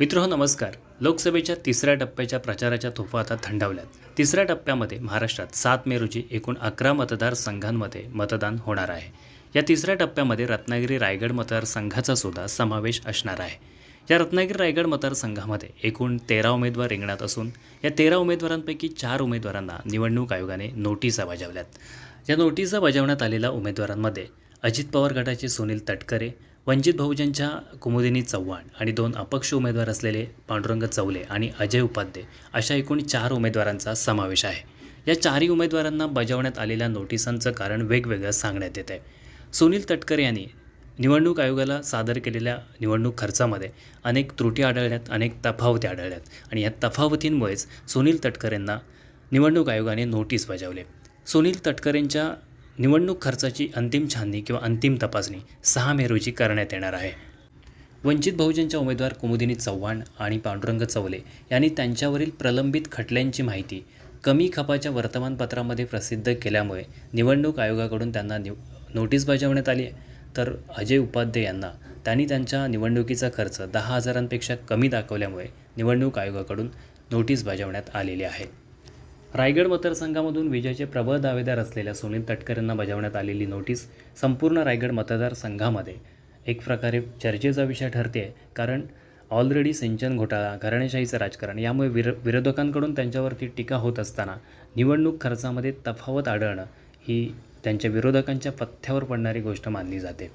मित्र हो, नमस्कार. लोकसभेच्या तिसऱ्या टप्प्याच्या प्रचाराच्या तोफा आता थंडावल्यात. तिसऱ्या टप्प्यामध्ये महाराष्ट्रात सात मे रोजी एकूण अकरा मतदारसंघांमध्ये मतदान होणार आहे. या तिसऱ्या टप्प्यामध्ये रत्नागिरी रायगड मतदारसंघाचा सुद्धा समावेश असणार आहे. या रत्नागिरी रायगड मतदारसंघामध्ये एकूण तेरा उमेदवार रिंगणात असून या तेरा उमेदवारांपैकी चार उमेदवारांना निवडणूक आयोगाने नोटिसा बजावल्यात. या नोटिसा बजावण्यात आलेल्या उमेदवारांमध्ये अजित पवार गटाचे सुनील तटकरे वंचित बहुजनच्या कुमुदिनी चव्हाण आणि दोन अपक्ष उमेदवार असलेले पांडुरंग चौले आणि अजय उपाध्ये अशा एकूण चार उमेदवारांचा समावेश आहे. या चारही उमेदवारांना बजावण्यात आलेल्या नोटिसांचं कारण वेगवेगळं सांगण्यात येत आहे सुनील तटकर यांनी निवडणूक आयोगाला सादर केलेल्या निवडणूक खर्चामध्ये अनेक त्रुटी आढळल्यात अनेक तफावती आढळल्यात आणि या तफावतींमुळेच सुनील तटकरेंना निवडणूक आयोगाने नोटीस बजावले. सुनील तटकरेंच्या निवडणूक खर्चाची अंतिम छाननी किंवा अंतिम तपासणी सहा मे रोजी करण्यात येणार आहे. वंचित बहुजनच्या उमेदवार कुमुदिनी चव्हाण आणि पांडुरंग चवले यांनी त्यांच्यावरील प्रलंबित खटल्यांची माहिती कमी खपाच्या वर्तमानपत्रामध्ये प्रसिद्ध केल्यामुळे निवडणूक आयोगाकडून त्यांना निव नोटीस बजावण्यात आली तर अजय उपाध्ये यांना त्यांनी त्यांच्या निवडणुकीचा खर्च दहा हजारांपेक्षा कमी दाखवल्यामुळे निवडणूक आयोगाकडून नोटीस बजावण्यात आलेली आहे. रायगड मतदारसंघामधून विजयाचे प्रबळ दावेदार असलेल्या सुनील तटकरेंना बजावण्यात आलेली नोटीस संपूर्ण रायगड मतदारसंघामध्ये. एक प्रकारे चर्चेचा विषय ठरते आहे कारण ऑलरेडी सिंचन घोटाळा घराणेशाहीचं राजकारण यामुळे विर विरोधकांकडून त्यांच्यावरती टीका होत असताना निवडणूक खर्चामध्ये तफावत आढळणं ही त्यांच्या विरोधकांच्या पथ्यावर पडणारी गोष्ट मानली जाते.